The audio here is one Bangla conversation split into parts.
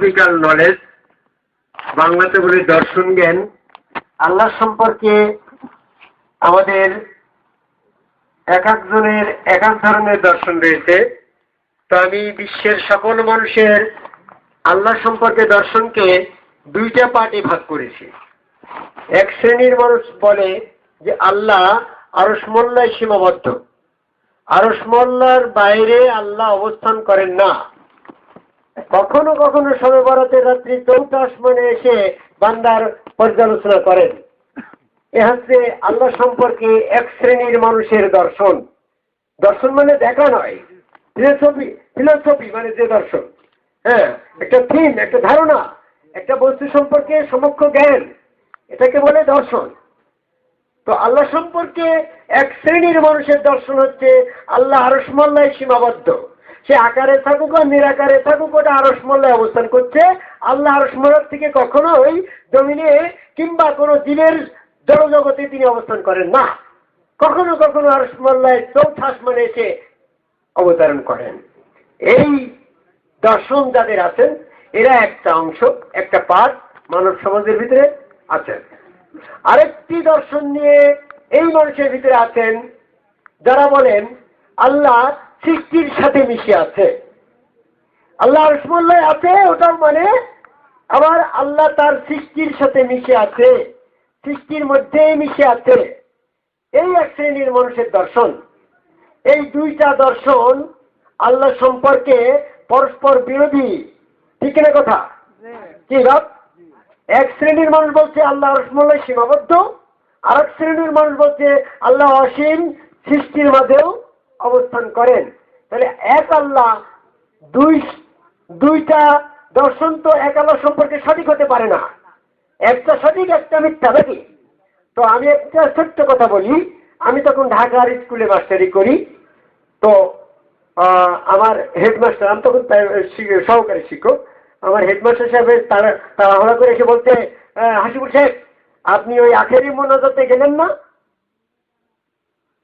ফিলোসফিক্যাল নলেজ বাংলাতে বলে দর্শন জ্ঞান, আল্লাহ সম্পর্কে আমাদের এক একজনের এক এক ধরনের দর্শন রয়েছে। তো আমি বিশ্বের সকল মানুষের আল্লাহ সম্পর্কে দর্শনকে দুইটা পার্টে ভাগ করেছি। এক শ্রেণির মানুষ বলে যে আল্লাহ আরসমল্লায় সীমাবদ্ধ। আরসমল্লার বাইরে আল্লাহ অবস্থান করেন না। কখনো কখনো সময় বরাতের রাত্রি চৌথ আসমানে এসে বান্দার পর্যালোচনা করেন। এ হচ্ছে আল্লাহ সম্পর্কে এক শ্রেণির মানুষের দর্শন। দর্শন মানে দেখা নয়, ফিলোসফি ফিলোসফি মানে যে দর্শন। হ্যাঁ একটা থিম, একটা ধারণা, একটা বস্তু সম্পর্কে সমক্ষ জ্ঞান, এটাকে বলে দর্শন। তো আল্লাহ সম্পর্কে এক শ্রেণির মানুষের দর্শন হচ্ছে আল্লাহ আরসমল্লায় সীমাবদ্ধ। সে আকারে থাকুক আর নিরাকারে থাকুক, ওটা আরসমল্লায় অবস্থান করছে। আল্লাহ আরসমল্লার থেকে কখনোই জমিনে কিংবা কোনো জীবের জড়জগতে তিনি অবস্থান করেন না। কখনো কখনো আরসমল্লায় চৌথ আসমানে এসে অবতরণ করেন। এই দর্শন যাদের আছেন, এরা একটা অংশ, একটা পাঠ মানব সমাজের ভিতরে আছেন। আরেকটি দর্শন নিয়ে এই মানুষের ভিতরে আছেন, যারা বলেন, আল্লাহ সৃষ্টির সাথে মিশে আছে। আল্লাহ রসমল্লায় আছে, ওটার মানে আবার আল্লাহ তার সৃষ্টির সাথে মিশে আছে, সৃষ্টির মধ্যেই মিশে আছে। এই এক শ্রেণির মানুষের দর্শন। এই দুইটা দর্শন আল্লাহ সম্পর্কে পরস্পর বিরোধী। ঠিক না কথা? কি ভাব এক শ্রেণির মানুষ বলছে আল্লাহ রসমল্লায় সীমাবদ্ধ আর এক শ্রেণির মানুষ বলছে আল্লাহ অসীম সৃষ্টির মাঝেও অবস্থান করেন। তাহলে এক আল্লাহ দুই, দুইটা দর্শন তো এক আল্লাহ সম্পর্কে সঠিক হতে পারে না। একটা সঠিক, একটা মিথ্যা, নাকি? তো আমি একটা ছোট্ট কথা বলি। আমি তখন ঢাকার স্কুলে মাস্টারি করি। তো আমার হেডমাস্টার আমি তখন সহকারী শিক্ষক। আমার হেডমাস্টার সাহেবের তারা, তাড়াহুড়া করে এসে বলতে হাসিবুল সাহেব আপনি ওই আখেরি মোনাজাতে গেলেন না?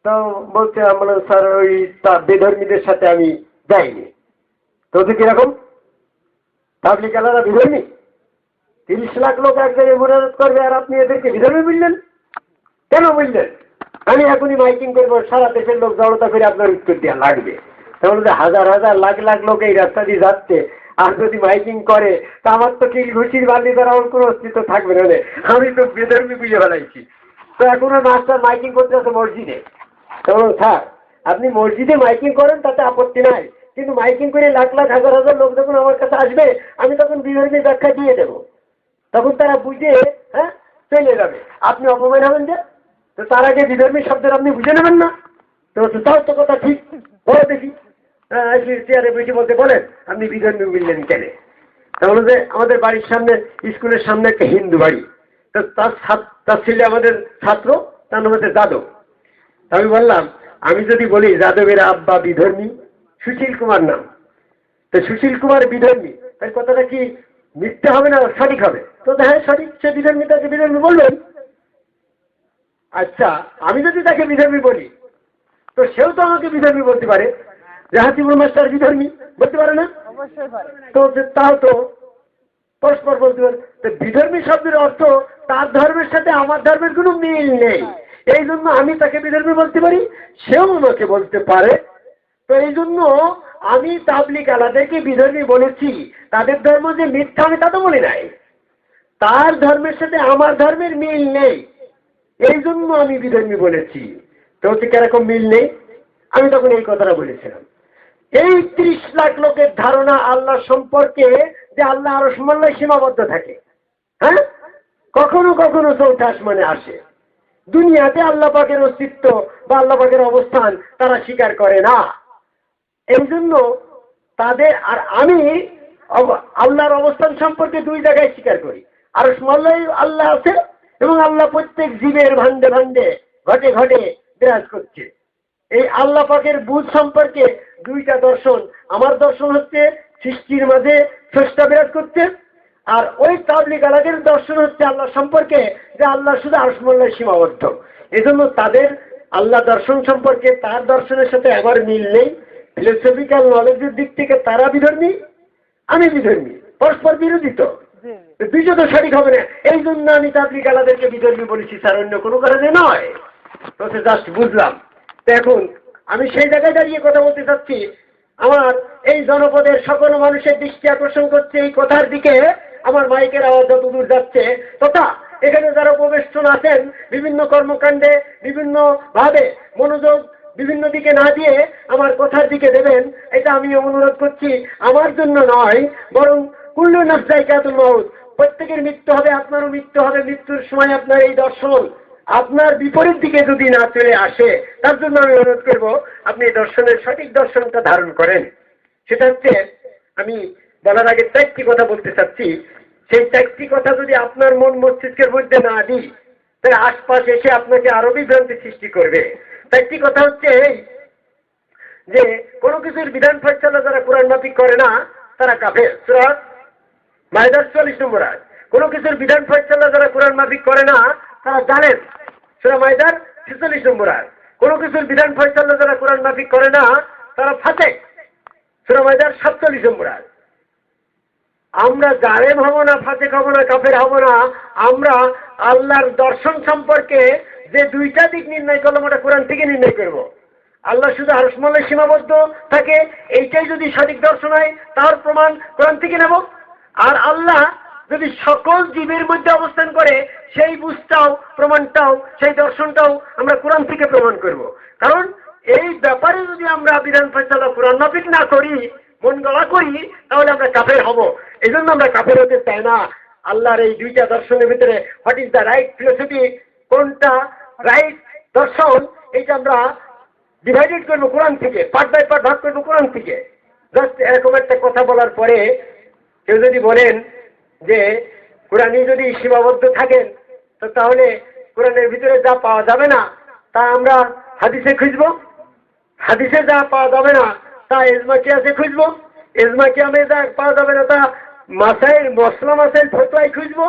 তো আমরা স্যার, ওই বেধর্মীদের সাথে আমি যাইনি। তো ওদের কীরকম? তাবলিক আলাদা বিধর্মী? তিরিশ লাখ লোক এক জায়গায় করবে আর আপনি এদেরকে বিধর্মী বললেন? কেন বললেন? আমি এখনই মাইকিং করব, সারা দেশের লোক জড়তা করে আপনার উত্তর দেওয়া লাগবে। তাহলে হাজার হাজার লাখ লাখ লোক এই রাস্তা দিয়ে যাচ্ছে। আর যদি মাইকিং করে, তা আমার তো কি ঘুষির বালি দ্বারা ওর কোনো অস্তিত্ব থাকবে না। আমি তো বেধর্মী বুঝে ফেলাইছি। তো এখনও মাস্টার মাইকিং করতে আছে মসজিদে। তখন স্যার আপনি মসজিদে মাইকিং করেন তাতে আপত্তি নাই। কিন্তু মাইকিং করে লাখ লাখ হাজার হাজার লোক যখন আমার কাছে আসবে আমি তখন বিধর্মী ব্যাখ্যা দিয়ে দেবো। তখন তারা বুঝে হ্যাঁ চলে যাবে। আপনি অপমান হবেন যে? তো তার আগে বিধর্মী শব্দের আপনি বুঝে নেবেন না? তো তাও তো কথা ঠিক। বলে দেখি। হ্যাঁ, চেয়ারে বসে বলতে বলেন আপনি বিধর্মী বুঝলেন কেন? তাহলে যে আমাদের বাড়ির সামনে স্কুলের সামনে একটা হিন্দু বাড়ি। তো তার তার ছেলে আমাদের ছাত্র তার যাদব। তা আমি বললাম আমি যদি বলি যাদবের আব্বা বিধর্মী সুশীল কুমার নাম। তো সুশীল কুমার বিধর্মী তাই কথাটা কি মিথ্যা হবে না সঠিক হবে? তো হ্যাঁ সঠিক সে বিধর্মী তাকে বিধর্মী বলবেন। আচ্ছা আমি যদি তাকে বিধর্মী বলি তো সেও তো আমাকে বিধর্মী বলতে পারে। জাহাতিবুল মাস্টার বিধর্মী বলতে পারে না? তো তাও তো পরস্পর বলতে পারে। তো বিধর্মী শব্দের অর্থ তার ধর্মের সাথে আমার ধর্মের কোনো মিল নেই। এই জন্য আমি তাকে বিধর্মী বলতে পারি, সেও আমাকে বলতে পারে। তো এই জন্য আমি তাবলিক আলাদেরকে বিধর্মী বলেছি। তাদের ধর্ম যে মিথ্যা, আমি তা তো বলি নাই। তার ধর্মের সাথে আমার ধর্মের মিল নেই। এই জন্য আমি বিধর্মী বলেছি। তো হচ্ছে কীরকম মিল নেই? আমি তখন এই কথাটা বলেছিলাম। এই ত্রিশ লাখ লোকের ধারণা আল্লাহ সম্পর্কে যে আল্লাহ আরও সমান্বয় সীমাবদ্ধ থাকে হ্যাঁ? কখনো কখনো চৌথ আসমানে আসে। দুনিয়াতে আল্লাহ পাকের অস্তিত্ব বা আল্লাহ পাকের অবস্থান তারা স্বীকার করে না। এই জন্য তাদের, আর আমি আল্লাহর অবস্থান সম্পর্কে দুই জায়গায় স্বীকার করি। আর সমাল্লাই আল্লাহ আছে এবং আল্লাহ প্রত্যেক জীবের ভান্ডে ভান্ডে ঘটে ঘটে বিরাজ করছে। এই আল্লাহ পাকের বুধ সম্পর্কে দুইটা দর্শন। আমার দর্শন হচ্ছে সৃষ্টির মাঝে স্রষ্টা বিরাজ করছে আর ওই তাবলিক আলাদের দর্শন হচ্ছে আল্লাহ সম্পর্কে যে আল্লাহ শুধু আসমল্লায় সীমাবদ্ধ। এজন্য তাদের আল্লাহ দর্শন সম্পর্কে তার দর্শনের সাথে আমার মিল নেই। ফিলোসফিক্যাল নলেজের দিক থেকে তারা বিধর্মী আমি বিধর্মী পরস্পর বিরোধী তো। দুইটা তো সঠিক হবে না। এই জন্য আমি তাবলিক আলাদেরকে বিধর্মী বলেছি স্যার অন্য কোনো কারণে নয়। তো জাস্ট বুঝলাম। তো এখন আমি সেই জায়গায় দাঁড়িয়ে কথা বলতে চাচ্ছি। আমার এই জনপদের সকল মানুষের দৃষ্টি আকর্ষণ করছে এই কথার দিকে। আমার মাইকের আওয়াজ যত দূর যাচ্ছে। তথা এখানে যারা উপবেষ্টন আছেন, বিভিন্ন কর্মকাণ্ডে বিভিন্ন ভাবে মনোযোগ বিভিন্ন দিকে না দিয়ে আমার কথার দিকে দেবেন, এটা আমি অনুরোধ করছি। আমার জন্য নয়, বরং কুল্লু নাফজাইকাতুল মাউত। প্রত্যেকের মৃত্যু হবে, আপনারও মৃত্যু হবে, মৃত্যুর সময় আপনার এই দর্শন। আপনার বিপরীত দিকে যদি না চলে আসে, তার জন্য আমি অনুরোধ করব, আপনি দর্শনের সঠিক দর্শনটা ধারণ করেন। সেটা হচ্ছে, আমি বলার আগে চারটি কথা বলতে চাচ্ছি সেই চারটি কথা যদি আপনার মন মস্তিষ্কের মধ্যে না দিই, তাহলে আশপাশ এসে আপনাকে আরও বিভ্রান্তি সৃষ্টি করবে চারটি কথা হচ্ছে এই, যে কোনো কিছুর বিধান ফয়সালা যারা কোরআন মাফিক করে না, তারা কাফের সুরাত মাইদার চল্লিশ নম্বর আয়াত। কোনো কিছুর বিধান ফয়সালা যারা কোরআন মাফিক করে না, তারা জানেন সুরা মাইদার ছেচল্লিশ নম্বর আয়াত। কোনো কিছুর বিধান ফয়সালা যারা কোরআন মাফিক করে না, তারা ফাঁসে সুরা মাইদার সাতচল্লিশ নম্বর আয়াত। আমরা জালেম হব না ফাঁসে হব না, কাফের হব না, আমরা আল্লাহর দর্শন সম্পর্কে যে দুইটা দিক নির্ণয় করলাম, ওটা কোরআন থেকে নির্ণয় করব। আল্লাহ শুধু হরসমলে সীমাবদ্ধ থাকে, এইটাই যদি সঠিক দর্শন হয়, তার প্রমাণ কোরআন থেকে নেব। আর আল্লাহ যদি সকল জীবের মধ্যে অবস্থান করে, সেই বুঝটাও, প্রমাণটাও, সেই দর্শনটাও আমরা কোরআন থেকে প্রমাণ করব। কারণ এই ব্যাপারে যদি আমরা বিধান ফেসলা কোরআন না করি মন গলা করি, তাহলে আমরা কাফের হব। এই জন্য আমরা কাফের হতে চাই না। আল্লাহর এই দুইটা দর্শনের ভিতরে what is the right philosophy কোনটা রাইট দর্শন, এইটা আমরা ডিভাইডেড করব কোরআন থেকে পার্ট বাই পার্ট ভাগ করব কোরআন থেকে। জাস্ট এরকম একটা কথা বলার পরে কেউ যদি বলেন যে, কোরআনই যদি সীমাবদ্ধ থাকেন তো তাহলে কোরআনের ভিতরে যা পাওয়া যাবে না, তা আমরা হাদিসে খুঁজবো। হাদিসে যা পাওয়া যাবে না তা এজমা কিয়াসে খুঁজবো? এজমা কিয়ামে যা পাওয়া যাবে না তা মশলা মাসাইল ফটোয়াই খুঁজবো?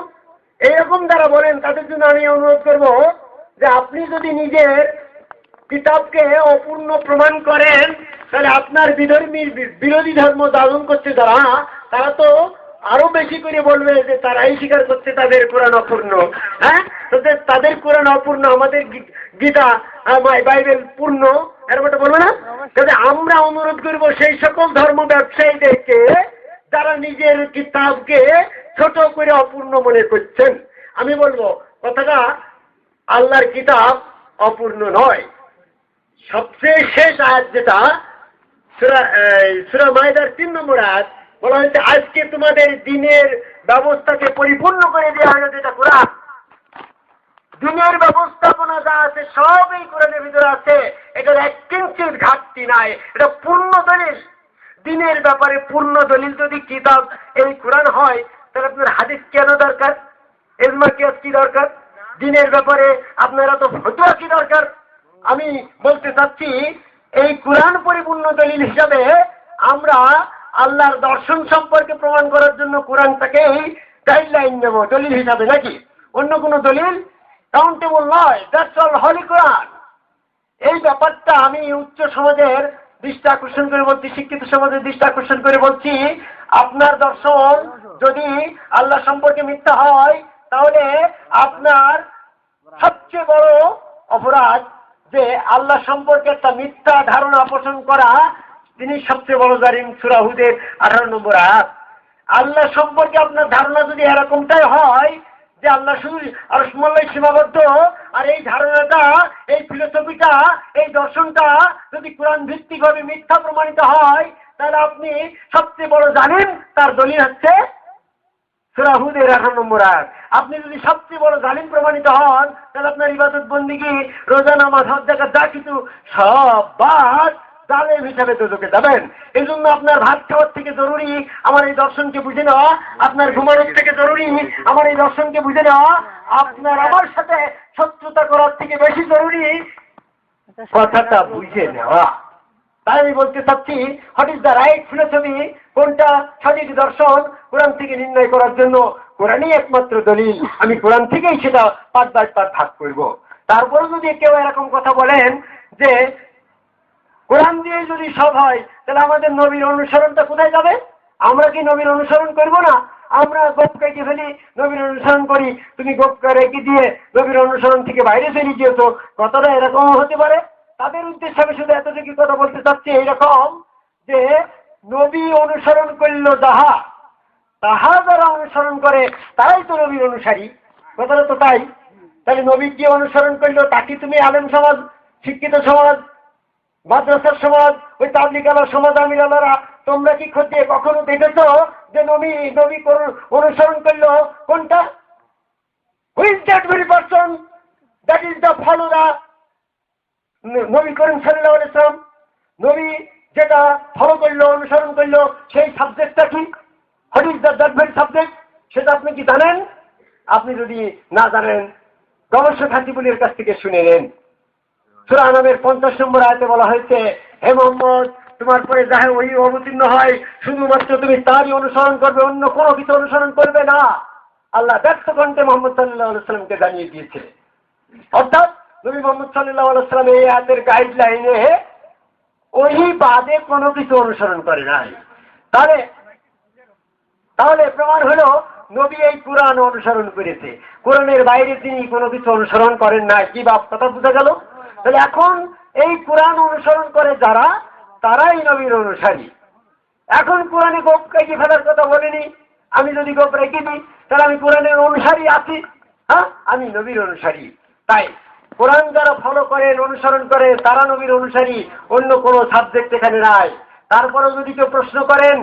এইরকম যারা বলেন, তাদের জন্য আমি অনুরোধ করব যে আপনি যদি নিজের কিতাবকে অপূর্ণ প্রমাণ করেন, তাহলে আপনার বিধর্মীর বিরোধী ধর্ম ধারণ করছে যারা, তারা তো আরও বেশি করে বলবে যে তারাই স্বীকার করছে তাদের কোরআন অপূর্ণ। হ্যাঁ? তাদের তাদের কোরআন অপূর্ণ, আমাদের গীতা বাইবেল পূর্ণ। এরকম একটা বলবে না? তাহলে আমরা অনুরোধ করব সেই সকল ধর্ম ব্যবসায়ীদেরকে যারা নিজের কিতাবকে ছোট করে অপূর্ণ মনে করছেন। আমি বলব কথাটা আল্লাহর কিতাব অপূর্ণ নয়। সবচেয়ে শেষ আয়াত যেটা সুরা মাইদার তিন নম্বর আয়াত বলা হয়েছে আজকে তোমাদের দিনের ব্যবস্থাকে পরিপূর্ণ করে দেওয়া হয়েছে এটা কোরআন। দিনের ব্যবস্থাপনা যা আছে সব এই কোরআনের ভিতরে আছে। এটার এক কিঞ্চিত ঘাটতি নাই। এটা পূর্ণ দলিল। দিনের ব্যাপারে পূর্ণ দলিল যদি কিতাব এই কোরআন হয়, তাহলে আপনার হাদিস কেন দরকার? এজমা কিয়াস কি দরকার? দিনের ব্যাপারে আপনারা তো ফতুয়া কি দরকার? আমি বলতে চাচ্ছি, এই কোরআন পরিপূর্ণ দলিল হিসাবে আমরা আল্লাহর দর্শন সম্পর্কে প্রমাণ করার জন্য কোরআনটাকে গাইডলাইন নেব, দলিল হিসাবে নাকি? অন্য কোনো দলিল কাউন্টেবল নয় দ্যাটস অল হলি কোরআন এই ব্যাপারটা আমি উচ্চ সমাজের দৃষ্টি আকর্ষণ করে বলছি, শিক্ষিত সমাজের দৃষ্টি আকর্ষণ করে বলছি, আপনার দর্শন যদি আল্লাহ সম্পর্কে মিথ্যা হয়, তাহলে আপনার সবচেয়ে বড় অপরাধ যে আল্লাহ সম্পর্কে একটা মিথ্যা ধারণা পোষণ করা, তিনি সবচেয়ে বড় জারিম সুরাহুদের আঠারো নম্বর আল্লাহ সম্পর্কে আপনার ধারণা যদি এরকমটাই হয় যে আল্লাহ শুধু আরসমল্লাই সীমাবদ্ধ। আর এই ধারণাটা, এই ফিলোসফিটা এই দর্শনটা যদি কোরআন ভিত্তিকভাবে মিথ্যা প্রমাণিত হয়, তাহলে আপনি সবচেয়ে বড় জানেন তার দলিল হচ্ছে সুরাহুদের আঠারো নম্বর আয়াত। আপনি যদি সবচেয়ে বড় জালিম প্রমাণিত হন, তাহলে আপনার ইবাদত বন্দিগি রোজা, নামাজ, হজ জাকাত যা কিছু, সব বাদ জালেম হিসাবে তোকে যাবেন। এই জন্য আপনার ভাত খাওয়ার থেকে জরুরি আমার এই দর্শনকে বুঝে নেওয়া, আপনার ঘুমানোর থেকে জরুরি আমার এই দর্শনকে বুঝে নেওয়া, আপনার আমার সাথে শত্রুতা করার থেকে বেশি জরুরি কথাটা বুঝে নেওয়া। তাই আমি বলতে চাচ্ছি what is the right philosophy কোনটা সঠিক দর্শন? কোরআন থেকে নির্ণয় করার জন্য কোরআনই একমাত্র দলিল। আমি কোরআন থেকেই সেটা পাঁচ বাই পাঁচ ভাগ করব। তারপরে যদি কেউ এরকম কথা বলেন যে কোরআন দিয়ে যদি সব হয়, তাহলে আমাদের নবীর অনুসরণটা কোথায় যাবে? আমরা কি নবীর অনুসরণ করব না? আমরা গোপ কেটে ফেলি, নবীর অনুসরণ করি। তুমি গোপকে রেখে দিয়ে নবীর অনুসরণ থেকে বাইরে চলে গিয়েছো। কতটা এরকম হতে পারে। তাদের উদ্দেশ্যে আমি শুধু এতটুকু কথা বলতে চাচ্ছি, এইরকম যে নবী অনুসরণ করল যাহা, তাহা যারা অনুসরণ করে, তারাই তো নবীর অনুসারী। কথাটা তো তাই। তাহলে নবী কি অনুসরণ করল, তাকে তুমি আলেম সমাজ, শিক্ষিত সমাজ মাদ্রাসার সমাজ ওই তাবলিকালা সমাজ আমিরালারা তোমরা কি খোঁজে কখনো দেখেছ যে নবী নবী অনুসরণ করল? কোনটা? Who's that very person that is the follower নবী করিম সাল্লাহ ইসলাম নবী যেটা ফলো করল, অনুসরণ করল, সেই সাবজেক্টটা কি? What is the that very subject সেটা আপনি কি জানেন? আপনি যদি না জানেন গবেষক হাতিবুলের কাছ থেকে শুনে নেন। সুরা নামের পঞ্চাশ নম্বর আয়তে বলা হয়েছে, হে মোহাম্মদ, তোমার পরে যাহে ওই অবতীর্ণ হয়, শুধুমাত্র তুমি তারই অনুসরণ করবে, অন্য কোনো কিছু অনুসরণ করবে না। আল্লাহ ব্যক্ত কণ্ঠে মোহাম্মদ সাল্লাহ সাল্লামকে জানিয়ে দিয়েছে। অর্থাৎ নবী মোহাম্মদ সাল্লাহ সাল্লাম এই আয়াতের গাইডলাইনে ওই বাদে কোনো কিছু অনুসরণ করে নাই। তাহলে তাহলে প্রমাণ হলো, নবী এই কোরআন অনুসরণ করেছে। কোরআনের বাইরে তিনি কোনো কিছু অনুসরণ করেন না কি বাপ, কথা বোঝা গেল? তাহলে এখন এই কোরআন অনুসরণ করে যারা, তারাই নবীর অনুসারী। এখন কোরআনে গোপ কেটে ফেলার কথা বলিনি? আমি যদি গোপ রেখে দিই, তাহলে আমি কোরআনের অনুসারী আছি। হ্যাঁ আমি নবীর অনুসারী। তাই কোরআন যারা ফলো করেন অনুসরণ করে, তারা নবীর অনুসারী, অন্য কোনো সাবজেক্ট এখানে নাই। তারপরে যদি কেউ প্রশ্ন করেন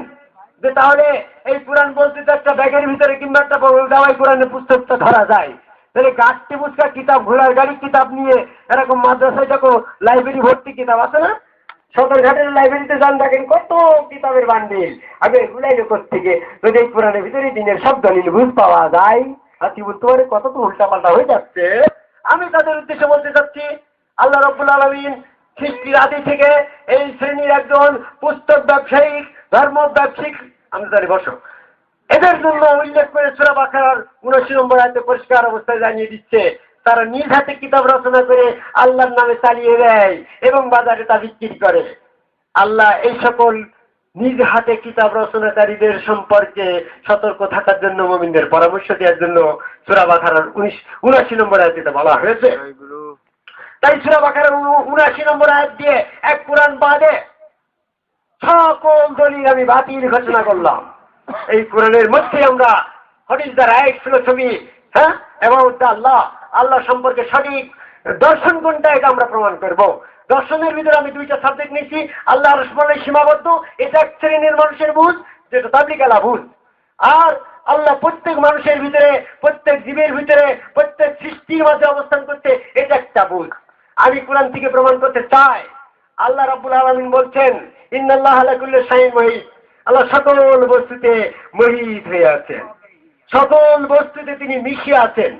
যে তাহলে এই কোরআন বলতে তো একটা ব্যাগের ভিতরে কিংবা একটা দাওয়াই কোরআনের পুস্তকটা ধরা যায়। তাহলে গাছটি বুঝকা কিতাব ঘোড়ার গাড়ির কিতাব নিয়ে এরকম মাদ্রাসায় দেখো লাইব্রেরি ভর্তি কিতাব আছে না? সদরঘাটের লাইব্রেরিতে যান দেখেন কত কিতাবের বান্ডিল আগে এগুলাই থেকে যদি এই কোরআনের ভিতরে দিনের সব দলিল বুঝ পাওয়া যায়। আর কি বলতে পারে? কত তো উল্টা পাল্টা হয়ে যাচ্ছে। আমি তাদের উদ্দেশ্যে বলতে চাচ্ছি, আল্লাহ রব্বুল আলমিন সৃষ্টির আদি থেকে এই শ্রেণির একজন পুস্তক ব্যবসায়িক ধর্ম ব্যবসায়িক আমি তাদের বসো এদের জন্য উল্লেখ করে সুরা বাখার উনআশি নম্বর আয়তে পরিষ্কার অবস্থায় জানিয়ে দিচ্ছে তারা নিজ হাতে কিতাব রচনা করে আল্লাহর নামে চালিয়ে দেয় এবং বাজারে তা বিক্রি করে। আল্লাহ এই সকল নিজ হাতে কিতাব রচনাকারীদের সম্পর্কে সতর্ক থাকার জন্য মোমিনদের পরামর্শ দেওয়ার জন্য সুরা বাখার উনিশ উনআশি নম্বর আয়তে বলা হয়েছে। তাই সুরা বাখার উনআশি নম্বর আয়াত দিয়ে এক কোরআন বাদে সকল দলিল আমি বাতিল ঘোষণা করলাম। এই কোরআনের মধ্যে আমরা what is the right philosophy হ্যাঁ? এবং আল্লাহ আল্লাহ সম্পর্কে সঠিক দর্শন কোনটা এটা আমরা প্রমাণ করব। দর্শনের ভিতরে আমি দুইটা সাবজেক্ট নিয়েছি, আল্লাহ রসমানের সীমাবদ্ধ, এটা এক শ্রেণির মানুষের বুঝ যেটা তাবলিকালা বুঝ আর আল্লাহ প্রত্যেক মানুষের ভিতরে, প্রত্যেক জীবের ভিতরে, প্রত্যেক সৃষ্টির মাঝে অবস্থান করতে এটা একটা বুঝ আমি কোরআন থেকে প্রমাণ করতে চাই। আল্লাহ রাব্বুল আলামিন বলছেন ইন্দাল্লাহ আলা কুল্লি শাইইন মুহিত। আল্লাহ সকল বস্তুতে মহিত হয়ে আছেন। সকল বস্তুতে তিনি মিশে আছেন।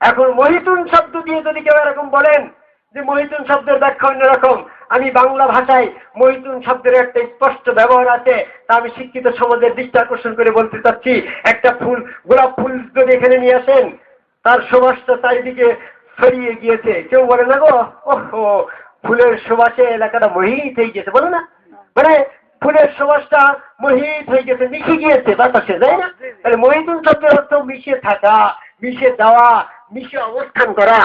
এখন মহিতুন শব্দ দিয়ে যদি কেউ এরকম বলেন যে মহিতুন শব্দের ব্যাখ্যা অন্যরকম, আমি বাংলা ভাষায় মহিতুন শব্দের একটা স্পষ্ট ব্যবহার আছে, তা আমি শিক্ষিত সমাজের দৃষ্টি আকর্ষণ করে বলতে চাচ্ছি, একটা ফুল, গোলাপ ফুল যদি এখানে নিয়ে আসেন, তার সুবাসটা চারিদিকে ছড়িয়ে গিয়েছে। কেউ বলে, না গো, ওহো, ফুলের সুবাসে এলাকাটা মহিত হয়ে গেছে বলে না। মানে ফুলের সুবাসটা মোহিত হয়ে গেছে মিশে গিয়েছে বাতাসে তাই না? তাহলে মহিতুন শব্দের অর্থ মিশে থাকা মিশে যাওয়া মিশে অবস্থান করা।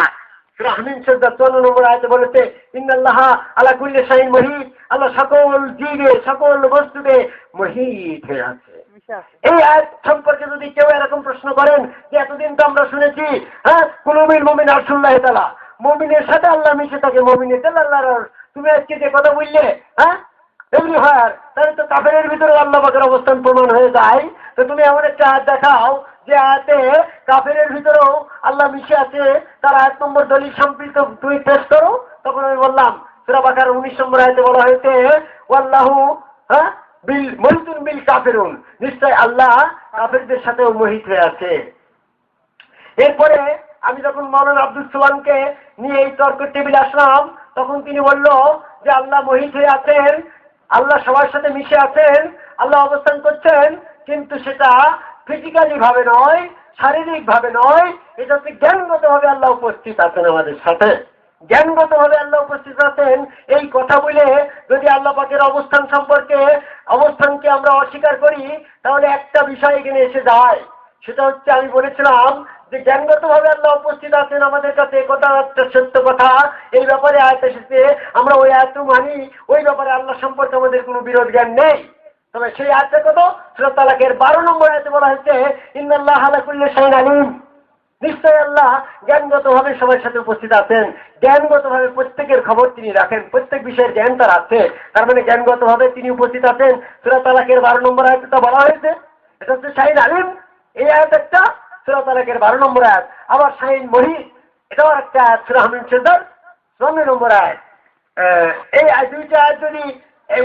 রাহমিন সজ্জা চুয়ান্ন নম্বর আয়তে বলেছে ইন্নাল্লাহ আলা কুল্লি শাইন মহিত আল্লাহ সকল জীবে সকল বস্তুতে মহিত হয়ে আছে। এই আয়াত সম্পর্কে যদি কেউ এরকম প্রশ্ন করেন যে এতদিন তো আমরা শুনেছি হ্যাঁ কুলুমিল মমিন আরসুল্লাহ তালা মমিনের সাথে আল্লাহ মিশে থাকে মমিনের তুমি আজকে যে কথা বললে হ্যাঁ এমনি হয় তাহলে তো কাফের ভিতরে আল্লাহ পাকের অবস্থান প্রমাণ হয়ে যায়। তো তুমি এমন একটা আয়াত দেখাও, যে আয়াতে কাফের ভিতরেও আল্লাহ মিশে আছে, তার আয়াত নম্বর দলিল সম্পৃক্ত তুমি পেশ করো। তখন আমি বললাম, সুরা বাকার উনিশ নম্বর আয়তে বলা হয়েছে, ওয়াল্লাহু হ্যাঁ বিল মহিতুন বিল কাফেরুন। নিশ্চয় আল্লাহ কাফেরদের সাথেও মোহিত হয়ে আছে। এরপরে আমি যখন মৌলানা আব্দুল সালামকে নিয়ে এই তর্ক টেবিল আসলাম, তখন তিনি বলল যে আল্লাহ মোহিত হয়ে আছেন আল্লাহ সবার সাথে মিশে আছেন, আল্লাহ অবস্থান করছেন, কিন্তু সেটা ফিজিক্যালি ভাবে নয় শারীরিক ভাবে নয়, এটা হচ্ছে জ্ঞানগত ভাবে আল্লাহ উপস্থিত আছেন আমাদের সাথে। জ্ঞানগত ভাবে আল্লাহ উপস্থিত আছেন, এই কথা বলে যদি আল্লাহ পাকের অবস্থান সম্পর্কে, অবস্থানকে আমরা অস্বীকার করি, তাহলে একটা বিষয় এখানে এসে যায়। সেটা হচ্ছে আমি বলেছিলাম যে জ্ঞানগত ভাবে আল্লাহ উপস্থিত আছেন, আমাদের কাছে কথা একটা সত্য কথা। এই ব্যাপারে আয়াত এসেছে, আমরা ওই আয়াত মানি, ওই ব্যাপারে আল্লাহ সম্পর্কে আমাদের কোনো বিরোধ জ্ঞান নেই। তবে সেই আয়াতটা কত? সুরা তালাকের বারো নম্বর আয়াতে বলা হয়েছে, ইন্নাল্লাহ আলা কুল্লি শাইইন আলিম। নিশ্চয় আল্লাহ জ্ঞানগত ভাবে সবার সাথে উপস্থিত আছেন। জ্ঞানগত ভাবে প্রত্যেকের খবর তিনি রাখেন, প্রত্যেক বিষয়ের জ্ঞান তার আছে। তার মানে জ্ঞানগত ভাবে তিনি উপস্থিত আছেন। সুরা তালাকের বারো নম্বর আয়াতটা বলা হয়েছে, এটা হচ্ছে শাহিন আলিম। এই আয়াত একটা সুরা তালাকের বারো নম্বর আয়াত। আবার শাহিন মহিদ এটাও একটা আয়াত, সুরা হামিন চন্দ্র নম্বর আয়াত। এই দুইটা আয়াত যদি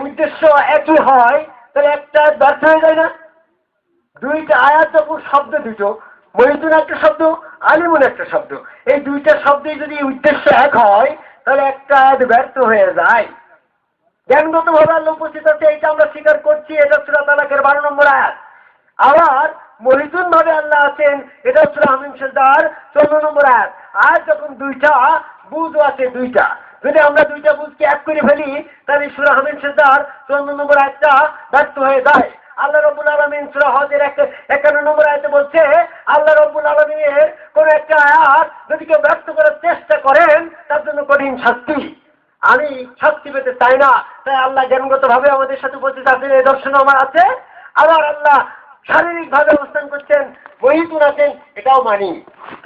উদ্দেশ্য একই হয়, তাহলে একটা আয়াত ব্যর্থ হয়ে যায় না? দুইটা আয়াত যখন শব্দ দুটো। মহিদুন একটা শব্দ আলিমুন একটা শব্দ। এই দুইটা শব্দে যদি উদ্দেশ্য এক হয়, তাহলে একটা আয়াত ব্যর্থ হয়ে যায়। জ্ঞানগত ভাবে আল্লাহ উপস্থিত আছে, এইটা আমরা স্বীকার করছি, এটা সুরা তালাকের বারো নম্বর আয়াত। আবার মহিদুন ভাবে আল্লাহ আছেন, এটা সুরা হামিম সেদার চোদ্দ নম্বর আয়াত। আর যখন দুইটা বুঝ আছে, দুইটা। যদি আমরা দুইটা বুঝকে এক করে ফেলি, তাহলে সুরা হামিম সেদার চোদ্দ নম্বর আয়াতটা ব্যর্থ হয়ে যায়। আল্লাহ রব্বুল আলমিন সুরা হজের এক একান্ন নম্বর আয়তে বলছে, আল্লাহ রব্বুল আলমিনের কোন একটা আয়াত যদি কেউ ব্যর্থ করার চেষ্টা করেন, তার জন্য কঠিন শাস্তি। আমি শাস্তি পেতে চাই না। তাই আল্লাহ জ্ঞানগত ভাবে আমাদের সাথে উপস্থিত আছেন, এই দর্শন আমার আছে। আবার আল্লাহ শারীরিক ভাবে অবস্থান করছেন মহিতুন আছেন, এটাও মানি।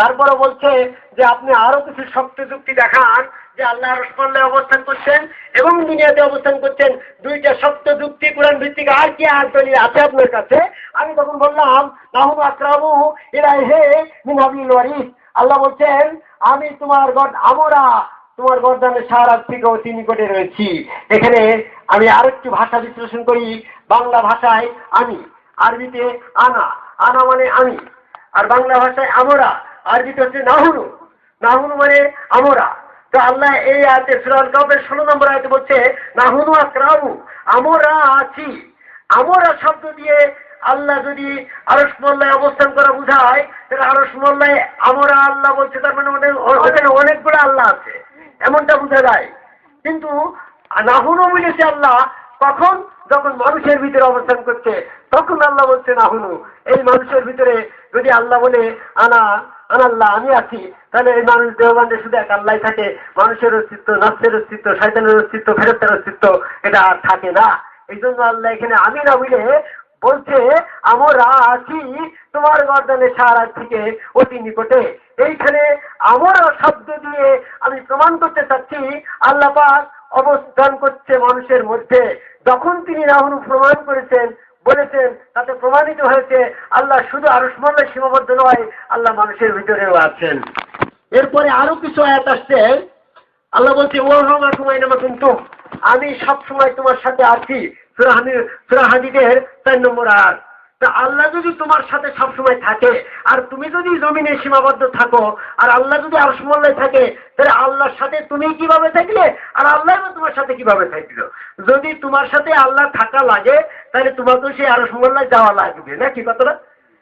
তারপরে বলছে যে আপনি আরও কিছু শক্ত যুক্তি দেখান, যে আল্লাহ রসমাল্লায় অবস্থান করছেন এবং দুনিয়াতে অবস্থান করছেন। দুইটা শক্ত যুক্তি কোরআন ভিত্তিক আর কি আর দলিল আছে আপনার কাছে? আমি তখন বললাম নাহুম আকরামু এরা হে মিনাবিল ওয়ারিস। আল্লাহ বলছেন, আমি তোমার গড আমরা তোমার গর্দানের সারা থেকে অতি নিকটে রয়েছি। এখানে আমি আরেকটু ভাষা বিশ্লেষণ করি, বাংলা ভাষায় আমি। আরবিতে আনা। আনা মানে আমি। আর বাংলা ভাষায় আমরা, আরবিতে হচ্ছে নাহুনু। নাহুনু মানে আমরা। তো আল্লাহ এই আয়াতে সুরাল কাপের ষোলো নম্বর আয়াতে বলছে, নাহুনু আকরামু, আমরা আছি। আমরা শব্দ দিয়ে আল্লাহ যদি আরস মোল্লায় অবস্থান করা বুঝায়, তাহলে আরস মোল্লায় আমরা আল্লাহ বলছে, তার মানে ওখানে অনেকগুলো আল্লাহ আছে। এমনটা বোঝা যায়। কিন্তু নাহুনু মিলেছে আল্লাহ কখন? যখন মানুষের ভিতরে অবস্থান করছে, তখন আল্লাহ বলছে নাহুনু এই মানুষের ভিতরে যদি আল্লাহ বলে, আনা আনাল্লাহ আমি আছি, তাহলে এই মানুষ দেহবান্ধে শুধু এক আল্লাহ থাকে। মানুষের অস্তিত্ব নষ্টের অস্তিত্ব, শয়তানের অস্তিত্ব ফেরতের অস্তিত্ব, এটা আর থাকে না। এই জন্য আল্লাহ এখানে আমি না মিলে বলছে, আমরা আছি তোমার গর্দনে সারা থেকে অতি নিকটে। এইখানে আমরা শব্দ দিয়ে আমি প্রমাণ করতে চাচ্ছি, আল্লাহ পাক অবস্থান করছে মানুষের মধ্যে। যখন তিনি রাহুল প্রমাণ করেছেন, বলেছেন, তাতে প্রমাণিত হয়েছে, আল্লাহ শুধু আরুষ্মল্লে সীমাবদ্ধ নয়, আল্লাহ মানুষের ভিতরেও আছেন। এরপরে আরও কিছু আয়াত আসছে। আল্লাহ বলছে ও রমা তোমায় নামা কিন্তু আমি সব সময় তোমার সাথে আছি। সুরাহানি সুরাহানিদের চার নম্বর আর তা আল্লাহ যদি তোমার সাথে সবসময় থাকে, আর তুমি যদি জমিনে সীমাবদ্ধ থাকো, আর আল্লাহ যদি আরসমল্লায় থাকে, তাহলে আল্লাহর সাথে তুমি কীভাবে থাকলে, আর আল্লাহ তোমার সাথে কীভাবে থাকল? যদি তোমার সাথে আল্লাহ থাকা লাগে, তাহলে তোমাকে সেই আরসমল্লায় যাওয়া লাগবে। নাকি কথাটা?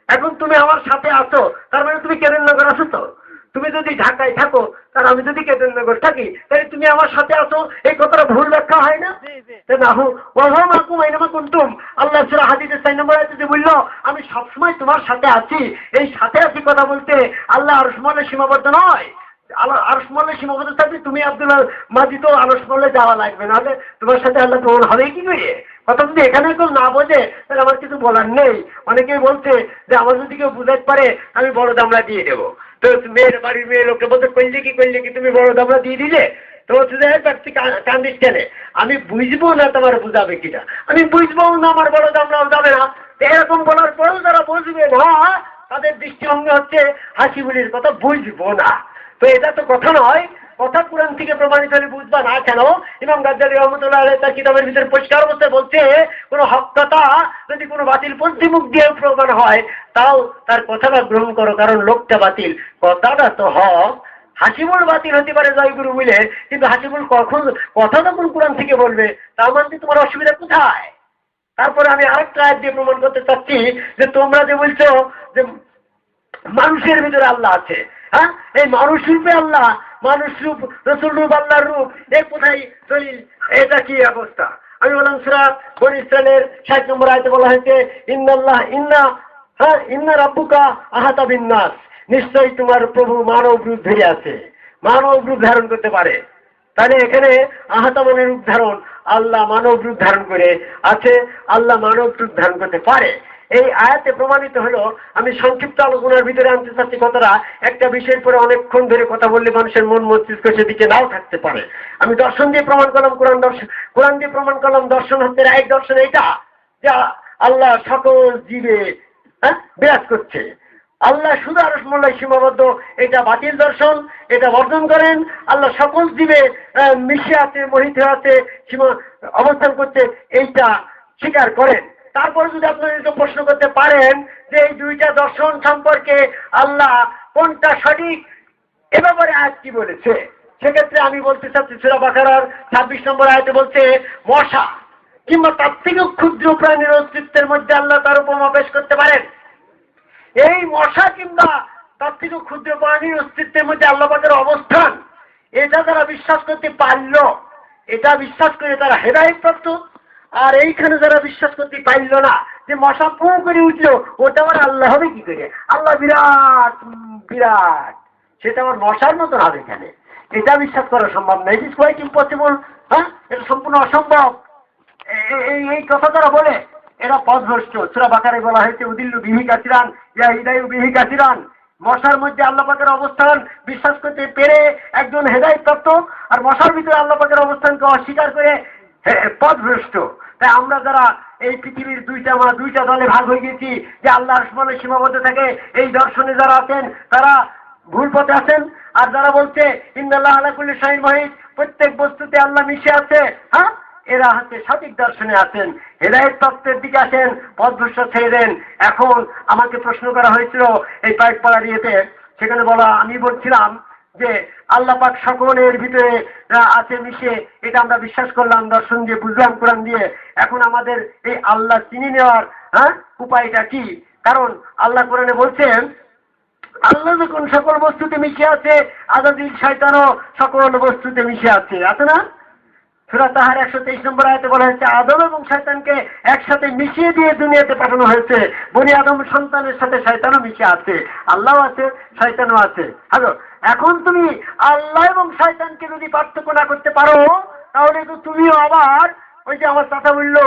এখন তুমি আমার সাথে আছো, তার মানে তুমি কেরেন্দ্র আছো তো? তুমি যদি ঢাকায় থাকো আর আমি যদি কেতননগর থাকি তাহলে তুমি আমার সাথে আছো এই কথাটা ভুল ব্যাখ্যা হয় না? আল্লাহ সুরা হাদিসের চার নম্বর বলল আমি সবসময় তোমার সাথে আছি এই সাথে আছি কথা বলতে আল্লাহ আরসমলে সীমাবদ্ধ নয়। আল্লাহ আরসমলে সীমাবদ্ধ থাকবে তুমি আব্দুল্লাহ মাজি তো আরসমলে যাওয়া লাগবে নাহলে তোমার সাথে আল্লাহ প্রমাণ হবে কি করে? কথা যদি এখানে কেউ না বোঝে তাহলে আমার কিছু বলার নেই। অনেকেই বলছে যে আমার যদি কেউ বুঝাতে পারে আমি বড় দামলা দিয়ে দেবো। তো মেয়ের বাড়ির মেয়ে লোককে বলতে করলে কি করলে কি, তুমি বড় দামরা দিয়ে দিলে? কান্দিস কেনে? আমি বুঝব না তোমার বুঝাবে কিনা। আমি বুঝব না আমার বড় দামরাও যাবে না। এরকম বলার পরেও তারা বুঝবে না তাদের দৃষ্টিভঙ্গি হচ্ছে হাসি বুলির কথা বুঝব না। তো এটা তো কথা নয় কথা কোরআন থেকে প্রমাণিত হলে বুঝবা না কেন? ইমাম গাজ্জালি রহমতুল্লাহ তার কিতাবের ভিতরে পরিষ্কার অবস্থায় বলছে, কোনো হক কথা যদি কোনো বাতিল পন্থী মুখ দিয়ে প্রমাণ হয়, তাও তার কথাটা গ্রহণ করো, কারণ লোকটা বাতিল। কথাটা তো হক। হাসিবুল বাতিল হতে পারে জয়গুরু মিলে, কিন্তু হাসিবুল কখন কথা তখন কোরআন থেকে বলবে, তা মানতে তোমার অসুবিধা কোথায়? তারপরে আমি আরেকটা আয়াত দিয়ে প্রমাণ করতে চাচ্ছি, যে তোমরা যে বলছো যে মানুষের ভিতরে আল্লাহ আছে হ্যাঁ? এই মানুষ রূপে আল্লাহ মানুষ রূপ, রসুল রূপ, আল্লাহর রূপ এই কোথায় দলিল? এটা কি অবস্থা? আমি বললাম, সুরাত, বন ষাট নম্বর আয়তে বলা হয়েছে, ইন্নাল্লাহ, ইন্না হ্যাঁ ইন্না রাব্বুকা আহাতা বিন্নাস। নিশ্চয়ই তোমার প্রভু মানব রূপ ধরে আছে। মানব রূপ ধারণ করতে পারে। তাহলে এখানে আহাতা মনের রূপ ধারণ। আল্লাহ মানব রূপ ধারণ করে আছে, আল্লাহ মানব রূপ ধারণ করতে পারে। এই আয়াতে প্রমাণিত হলো, আমি সংক্ষিপ্ত আলোচনার ভিতরে আনতে চাচ্ছি কথাটা, একটা বিষয়ের পরে অনেকক্ষণ ধরে কথা বললে মানুষের মন মস্তিষ্ক সেদিকে নাও থাকতে পারে। আমি দর্শন দিয়ে প্রমাণ করলাম, কোরআন দর্শন কোরআন দিয়ে প্রমাণ করলাম, দর্শন হচ্ছে এক দর্শন এটা যা আল্লাহ সকল জীবে হ্যাঁ বিরাজ করছে। আল্লাহ শুধু আরস মোল্লায় সীমাবদ্ধ, এটা বাতিল দর্শন, এটা বর্জন করেন। আল্লাহ সকল জীবে মিশে আছে, মোহিত আছে, সীমা অবস্থান করছে, এইটা স্বীকার করেন। তারপরে যদি আপনারা একটু প্রশ্ন করতে পারেন যে এই দুইটা দর্শন সম্পর্কে আল্লাহ কোনটা সঠিক, এ ব্যাপারে আজ কি বলেছে? সেক্ষেত্রে আমি বলতে চাচ্ছি সুরা বাকারার ছাব্বিশ নম্বর আয়তে বলছে, মশা কিংবা তার থেকেও ক্ষুদ্র প্রাণীর অস্তিত্বের মধ্যে আল্লাহ তার উপমা পেশ করতে পারেন। এই মশা কিংবা তার থেকে ক্ষুদ্র প্রাণীর অস্তিত্বের মধ্যে আল্লাপাকের অবস্থান, এটা তারা বিশ্বাস করতে পারল। এটা বিশ্বাস করে তারা হেদায়ত প্রাপ্ত। আর এইখানে যারা বিশ্বাস করতে পারল না যে মশা পু করে উঠল, ওটা আমার আল্লাহ হবে কি করে? আল্লাহ বিরাট বিরাট। সেটা আমার মশার মতন হবে এখানে এটা বিশ্বাস করা সম্ভব না। ইট ইস কোয়াইট ইম্পসিবল হ্যাঁ? এটা সম্পূর্ণ অসম্ভব। এই কথা তারা বলে। এরা পথভ্রষ্ট। সুরা বাকারে বলা হয়েছে, উদিল্লু বিহি কাছিরান ইয়া হৃদয় বিহি কাছিরান মশার মধ্যে আল্লাহ পাকের অবস্থান বিশ্বাস করতে পেরে একজন হেদায়ত প্রাপ্ত আর মশার ভিতরে আল্লাহ পাকের অবস্থানকে অস্বীকার করে পথভ্রষ্ট তাই আমরা যারা এই পৃথিবীর দুইটা মা, দুইটা দলে ভাগ হয়ে গেছি, যে আল্লাহ আসমানের সীমাবদ্ধ থাকে, এই দর্শনে যারা আছেন, তারা ভুল পথে আছেন, আর যারা বলছে ইন্দাল্লাহ আলাকুল্লি শাহিন মহিদ প্রত্যেক বস্তুতে আল্লাহ মিশে আছে হ্যাঁ? এরা হচ্ছে সঠিক দর্শনে আছেন, হেদায়ত তত্ত্বের দিকে আসেন পথভ্রষ্ট ছেড়ে দেন। এখন আমাকে প্রশ্ন করা হয়েছিল এই পাইপ পাড়া দিয়েতে সেখানে বলা, আমি বলছিলাম যে আল্লাহ পাক সকলের ভিতরে আছে মিশে, এটা আমরা বিশ্বাস করলাম, দর্শন দিয়ে, বুঝলাম, কোরআন দিয়ে। এখন আমাদের এই আল্লাহ চিনি নেওয়ার হ্যাঁ উপায়টা কি? কারণ আল্লাহ কোরআনে বলছেন, আল্লাহ যখন সকল বস্তুতে মিশে আছে, আজাদিল শয়তানও সকল বস্তুতে মিশে আছে। আছে না? সুরা তাহার একশো তেইশ নম্বর আয়তে বলা হয়েছে, আদম এবং শয়তানকে একসাথে মিশিয়ে দিয়ে দুনিয়াতে পাঠানো হয়েছে। বনি আদম সন্তানের সাথে শয়তানও মিশে আছে। আল্লাহ আছে, শয়তানও আছে। হ্যালো এখন তুমি আল্লাহ এবং শয়তানকে যদি পার্থক্য না করতে পারো তাহলে তো তুমিও আবার ওই যে আমার কথা বলল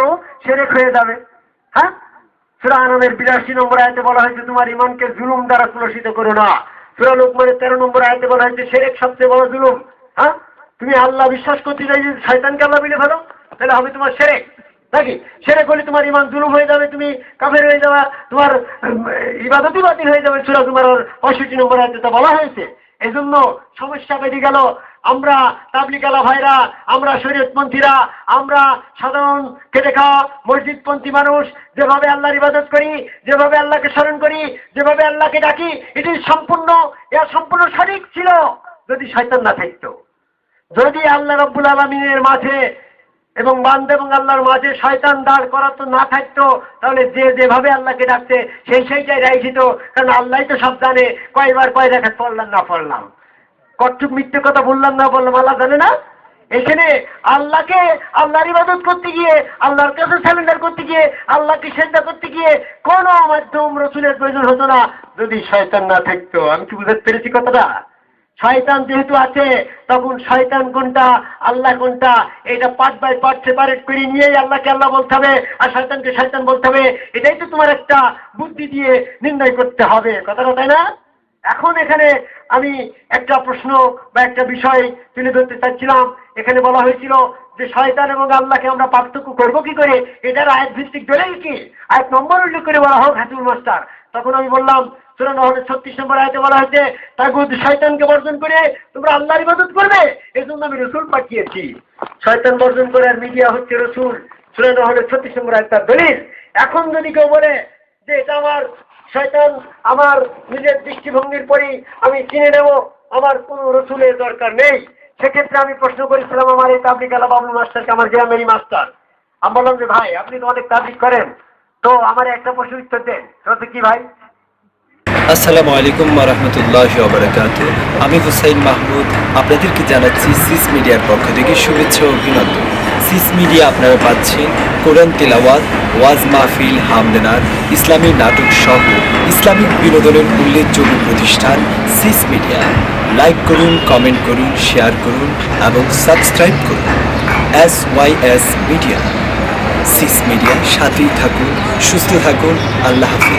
সেরেক হয়ে যাবে। হ্যাঁ? সুরা আনন্দের বিরাশি নম্বর আয়তে বলা হয়েছে তোমার ইমানকে জুলুম দ্বারা কলুষিত করো না। সুরা লোকমানের তেরো নম্বর আয়তে বলা হয়েছে সেরেক সবচেয়ে বড় জুলুম। হ্যাঁ? তুমি আল্লাহ বিশ্বাস করতে চাই যে শয়তানকে আল্লাহ মিলে ফেলো তাহলে হবে তোমার সেরেক। নাকি? সেরেক হলে তোমার ইমান জুলুম হয়ে যাবে তুমি কাফের হয়ে যাওয়া তোমার উম, ইবাদতই বাতিল হয়ে যাবে। সুরা তোমার পঁয়ষট্টি নম্বর আয়তে তা বলা হয়েছে এই জন্য সমস্যা বেড়ে গেল। আমরা তাবলিকালা ভাইরা, আমরা শরীয়তপন্থীরা, আমরা সাধারণ খেটে খাওয়া মসজিদপন্থী মানুষ, যেভাবে আল্লাহর ইবাদত করি, যেভাবে আল্লাহকে স্মরণ করি, যেভাবে আল্লাহকে ডাকি, এটি সম্পূর্ণ এরা সম্পূর্ণ সঠিক ছিল। যদি শয়তান না থাকতো, যদি আল্লাহ রব্বুল আলমিনের মাঝে এবং বান্দে এবং আল্লাহর মাঝে শয়তান দাঁড় করা তো না থাকতো, তাহলে যে যেভাবে আল্লাহকে ডাকছে সেই সেইটাই রাইছিত কারণ আল্লাহ তো সব জানে, কয়বার কয় দেখা পড়লাম, না পড়লাম। কটুক মিথ্যে কথা বললাম, না বললাম, আল্লাহ জানে না? এখানে আল্লাহকে আল্লাহর ইবাদত করতে গিয়ে, আল্লাহর কাছে স্যালেন্ডার করতে গিয়ে, আল্লাহকে সেদ্ধা করতে গিয়ে কোনো মাধ্যম রসুলের প্রয়োজন হতো না। যদি শয়তান না থাকতো, আমি কি বুঝতে পেরেছি কথাটা? শয়তান যেহেতু আছে, তখন শয়তান কোনটা, আল্লাহ কোনটা, এটা পার্ট বাই পার্ট সেপারেট করে নিয়েই আল্লাহকে আল্লাহ বলতে হবে, আর শয়তানকে শয়তান বলতে হবে, এটাই তো তোমার একটা বুদ্ধি দিয়ে নির্ণয় করতে হবে। কথাটা তাই না? এখন এখানে আমি একটা প্রশ্ন বা একটা বিষয় তুলে ধরতে চাচ্ছিলাম। এখানে বলা হয়েছিল যে শয়তান এবং আল্লাহকে আমরা পার্থক্য করব কি করে? এটার আয়াত ভিত্তিক দলিল কি? আয়াত নম্বর উল্লেখ করে বলা হোক হাসিবুল মাস্টার। তখন আমি বললাম ছত্রিশ নম্বর আয়তে বলা হয়েছে শয়তানকে বর্জন করে তোমরা আল্লাহর ইবাদত করবে? আমি রসুল পাঠিয়েছি। শয়তান বর্জন মিডিয়া হচ্ছে রসুল। ছত্রিশ নম্বর দলিল। এখন যদি কেউ বলে যে এটা আমার শয়তান, আমার নিজের দৃষ্টিভঙ্গির পরই আমি চিনে নেব, আমার কোনো রসুলের দরকার নেই, সেক্ষেত্রে আমি প্রশ্ন করেছিলাম আমার এই তাবলিক আলা বাবলু মাস্টারকে আমার গ্রামেরই মাস্টার? আমি বললাম যে, ভাই, আপনি তো অনেক তাবলিক করেন। তো আমার একটা প্রশ্ন উত্তর দেন। কি ভাই? আসসালামু আলাইকুম রহমতুল্লাহ বারকাত আমি হুসাইন মাহমুদ, আপনাদেরকে জানাচ্ছি সিস মিডিয়ার পক্ষ থেকে শুভেচ্ছা অভিনন্দন। সিস মিডিয়া আপনারা পাচ্ছেন কোরআন তেলাওয়াত, ওয়াজ মাহফিল হামদানার ইসলামী নাটক সহ ইসলামিক বিনোদনের উল্লেখযোগ্য প্রতিষ্ঠান সিস মিডিয়া। লাইক করুন, কমেন্ট করুন, শেয়ার করুন এবং সাবস্ক্রাইব করুন। S Y S media. SYS media সাথেই থাকুন, সুস্থ থাকুন। আল্লাহ হাফিজ।